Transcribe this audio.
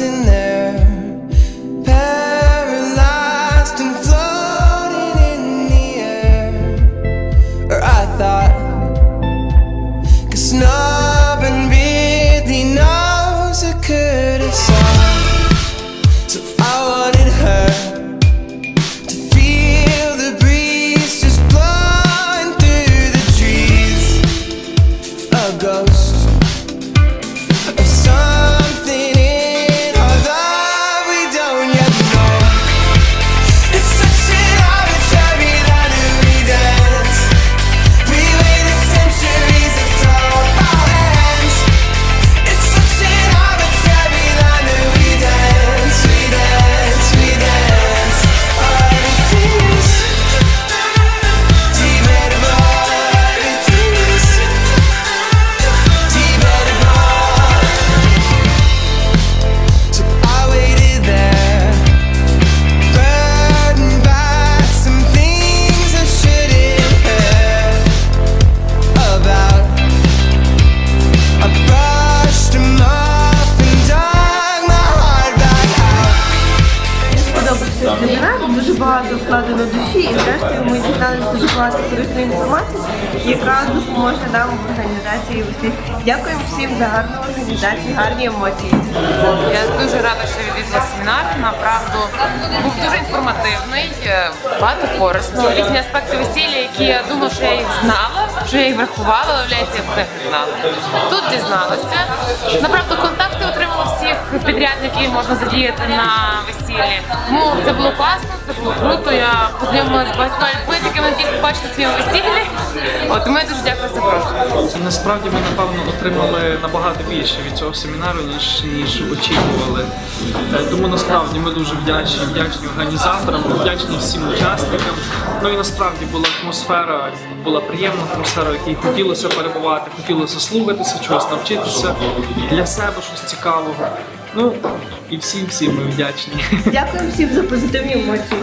in багато вкладено душі, і зрештою ми дізналися дуже багато корисної інформації, яка допоможе нам в організації усіх. Дякуємо всім за гарну організацію, гарні емоції. Я дуже рада, що відвідала семінар. Направду був дуже інформативний, е, багато корисно. Різні аспекти весілля, які я думала, що я їх знала, я їх врахувала, виявляється, я про не знала. Тут дізналася. Направду контакти отримала всіх підрядників, можна задіяти на весіллі. Тому це було класно, це було круто. Я познайомилася з багатьма людьми, з якими надіюсь побачити в своєму весіллі. От я дуже дякую за запрошення. Насправді ми напевно отримали набагато більше від цього семінару, ніж ніж очікували. Е, Тому насправді ми дуже вдячні, вдячні організаторам, вдячні всім учасникам. Ну і насправді була атмосфера, була приємна атмосфера, в якій хотілося перебувати, хотілося слухатися, чогось навчитися для себе щось цікавого. Ну і всім всім ми вдячні. Дякую всім за позитивні емоції.